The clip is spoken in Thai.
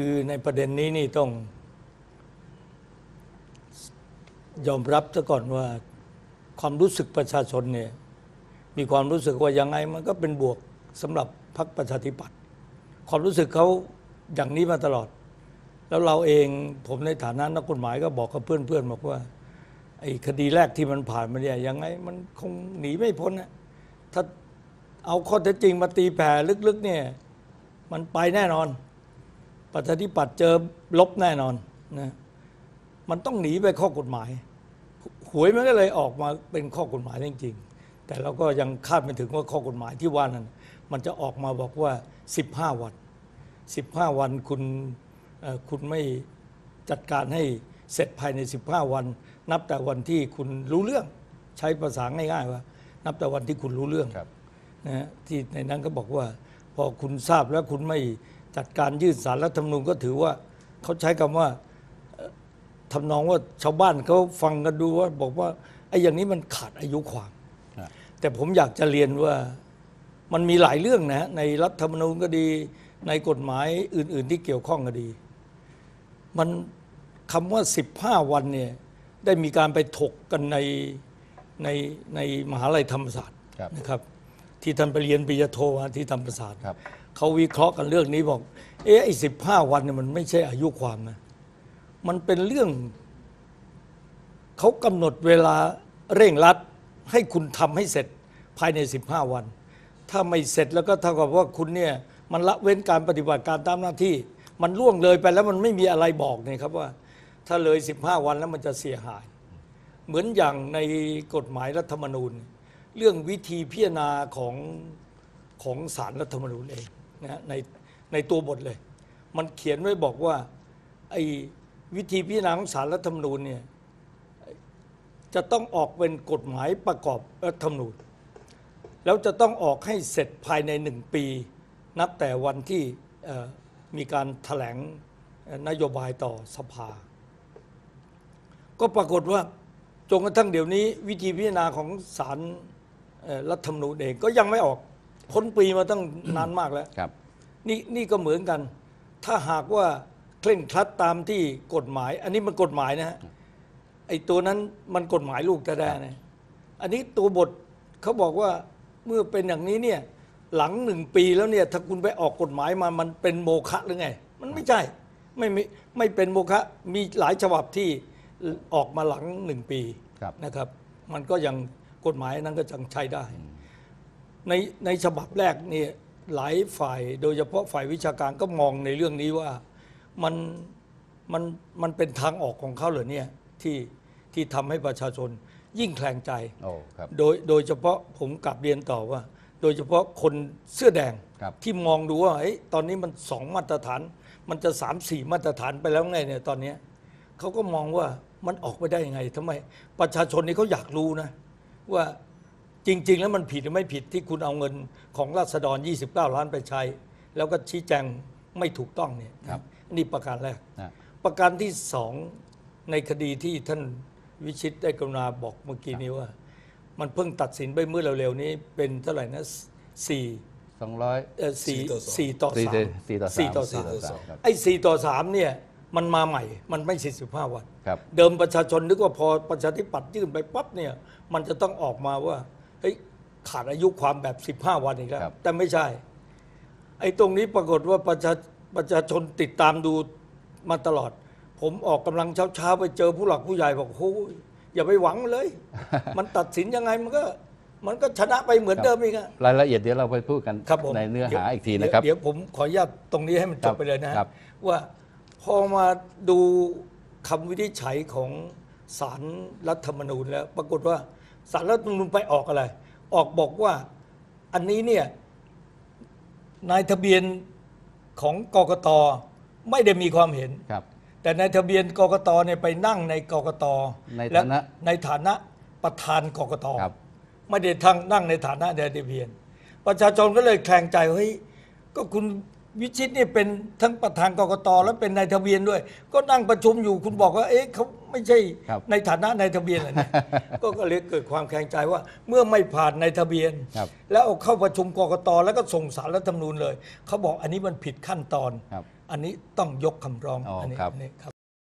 คือในประเด็นนี้นี่ต้อง ยอมรับซะก่อนว่าความรู้สึกประชาชนเนี่ยมีความรู้สึกว่ายังไงมันก็เป็นบวกสำหรับพรรคประชาธิปัตย์ความรู้สึกเขาอย่างนี้มาตลอด แล้วเราเองผมในฐานะนักกฎหมายก็บอกกับเพื่อนๆบอกว่าไอ้คดีแรกที่มันผ่านมาเนี่ยยังไงมันคงหนีไม่พ้นนะถ้าเอาข้อเท็จจริงมาตีแผ่ลึกๆเนี่ยมันไปแน่นอน ประชาธิปัตย์เจอลบแน่นอนนะมันต้องหนีไปข้อกฎหมาย หวยมันก็เลยออกมาเป็นข้อกฎหมายจริงๆ แต่เราก็ยังคาดไม่ถึงว่าข้อกฎหมายที่ว่านั้น มันจะออกมาบอกว่า 15 วัน 15 วันคุณเอ่อคุณไม่จัดการให้เสร็จภายใน 15 วัน นับแต่วันที่คุณรู้เรื่อง ใช้ภาษาง่ายๆว่า นับแต่วันที่คุณรู้เรื่องครับนะฮะที่ในนั้นก็บอกว่า พอคุณทราบแล้วคุณไม่ จัดการยื่นสารรัฐธรรมนูญก็ถือว่าเขาใช้คำว่าเอ่อทำนองว่าชาวบ้านเขาฟังกันดูว่าบอกว่าไอ้อย่างนี้มันขาดอายุความครับแต่ผมอยากจะเรียนว่ามันมีหลายเรื่องนะฮะในรัฐธรรมนูญก็ดี ในกฎหมายอื่น ๆ ที่เกี่ยวข้องก็ดี มันคำว่า 15 วันเนี่ยได้มีการไปถกกันในในในมหาลัยธรรมศาสตร์ครับนะครับ ที่ท่านไปเรียนปริญญาโทมาที่ธรรมศาสตร์ครับ เขาวิเคราะห์กันเรื่องนี้บอก เอ๊ะไอ้สิบห้าวันเนี่ยมันไม่ใช่อายุความนะมันเป็นเรื่อง เขากำหนดเวลาเร่งรัด ให้คุณทำให้เสร็จภายใน 15 วัน ถ้าไม่เสร็จแล้วก็เท่ากับว่าคุณเนี่ยมันละเว้นการปฏิบัติการตามหน้าที่ มันล่วงเลยไปแล้วมันไม่มีอะไรบอกเนี่ยครับว่า ถ้าเลย 15 วันแล้วมันจะเสียหาย เหมือนอย่างในกฎหมายรัฐธรรมนูญเเรื่องวิธีพิจารณาของของสารรัฐธรรมนูญเองนะในในตัวบทเลย มันเขียนไว้บอกว่าไอ้วิธีพิจารณาของสารรัฐธรรมนูญเนี่ยจะต้องออกเป็นกฎหมายประกอบรัฐธรรมนูญ แล้วจะต้องออกให้เสร็จภายในหนึ่งปี นับแต่วันที่มีการถแถลงนโยบายต่อสภา ก็ปรากฏว่าจนกระทั่งเดี๋ยวนี้ วิธีพิจารณาของศาล รัฐธรรมนูญเองก็ยังไม่ออกพ้นปีมาตั้งนานมากแล้ว ครับนี่นี่ก็เหมือนกัน ถ้าหากว่าเคร่งครัดตามที่กฎหมาย อันนี้มันกฎหมายนะฮะไอ้ตัวนั้นมันกฎหมายลูกแต่แด่นะอันนี้ตัวบทเขาบอกว่าเมื่อเป็นอย่างนี้เนี่ยหลังหนึ่งปีแล้วเนี่ยถ้าคุณไปออกกฎหมายมามันเป็นโมฆะหรือไง มันไม่ใช่ไม่ไม่ไม่เป็นโมฆะมีหลายฉบับที่ออกมาหลังหนึ่งปีครับนะครับ มันก็ยัง กฎหมายนั้นก็ยังใช้ได้ ในในฉบับแรกนี่หลายฝ่ายโดยเฉพาะฝ่ายวิชาการก็มองในเรื่องนี้ว่ามันมันมันเป็นทางออกของเขาเหรอเนี่ยที่ที่ทำให้ประชาชนยิ่งแคลงใจโอ้ครับโดยโดยเฉพาะผมกลับเรียนต่อว่า โดยเฉพาะคนเสื้อแดงครับที่มองดูว่าเอ้ยตอนนี้มันสองมาตรฐาน มันจะสามสี่มาตรฐานไปแล้วไงเนี่ยตอนเนี้ยเขาก็มองว่ามันออกไปได้ยังไงทำไมประชาชนนี่เขาอยากรู้นะ ว่าจริง ๆ แล้วมันผิดหรือไม่ผิดที่คุณเอาเงินของราษฎร 29 ล้านไปใช้ แล้วก็ชี้แจงไม่ถูกต้องเนี่ยครับนี่ประการแรก นะประการที่สองในคดีที่ท่านวิชิตได้กรุณาบอกเมื่อกี้นี้ว่า มันเพิ่งตัดสินไปเมื่อเร็วๆนี้เป็นเท่าไหร่นะสี่สองร้อยเอ่อสี่สี่สี่ต่อสี่สามสี่ต่อสาม สี่ต่อสามสี่ต่อสามครับไอ้สี่ต่อสามเนี่ย มันมาใหม่ มันไม่สี่สิบห้าวัน ครับ เดิมประชาชนนึกว่าพอประชาธิปัตย์ยื่นไปปั๊บเนี่ย มันจะต้องออกมาว่าเฮ้ยขาดอายุความแบบ 15 วันอีกแล้ว ครับ แต่ไม่ใช่ ไอ้ตรงนี้ปรากฏว่าประชาประชาชนติดตามดูมาตลอด ผมออกกำลังเช้าๆไปเจอผู้หลักผู้ใหญ่บอกโอ้ยอย่าไปหวังเลย มันตัดสินยังไงมันก็ มันก็ชนะไปเหมือนเดิมอีกอะ รายละเอียดเดี๋ยวเราไปพูดกันครับผมในเนื้อหาดี๋ยวอีกทีนะครับ เดี๋ยวเดี๋ยวผมขออนุญาตตรงนี้ให้มันจครับบไปเลยนะฮะครับว่า พอมาดูคำวินิจฉัยของสารรัฐธรรมนูญแล้ว ปรากฏว่าสารรัฐธรรมนูญไปออกอะไร ออกบอกว่าอันนี้เนี่ยนายทะเบียนของกกตไม่ได้มีความเห็นครับ แต่ในทะเบียนกกตเนี่ยไปนั่งในกกตในและฐานะในฐานะประธานกกตครับไม่ได้ทั้งนั่งในฐานะนายทะเบียน ประชาชนก็เลยแคลงใจว่าเฮ้ยก็คุณ วิชิตนี่เป็นทั้งประธานกกตและเป็นนายทะเบียนด้วย ก็นั่งประชุมอยู่คุณบอกว่า เอ๊ะเขาไม่ใช่ครับในฐานะนายทะเบียนเหรอเนี่ยก็ก็เลยเกิดความแข็งใจว่า เมื่อไม่ผ่านในทะเบียน ครับ แล้วเอาเข้าประชุมกกตแล้วก็ส่งสารรัฐธรรมนูญเลยเขาบอกอันนี้มันผิดขั้นตอน ครับ อันนี้ต้องยกคำร้องอ๋ออันนี้ครับ อันนี้ครับ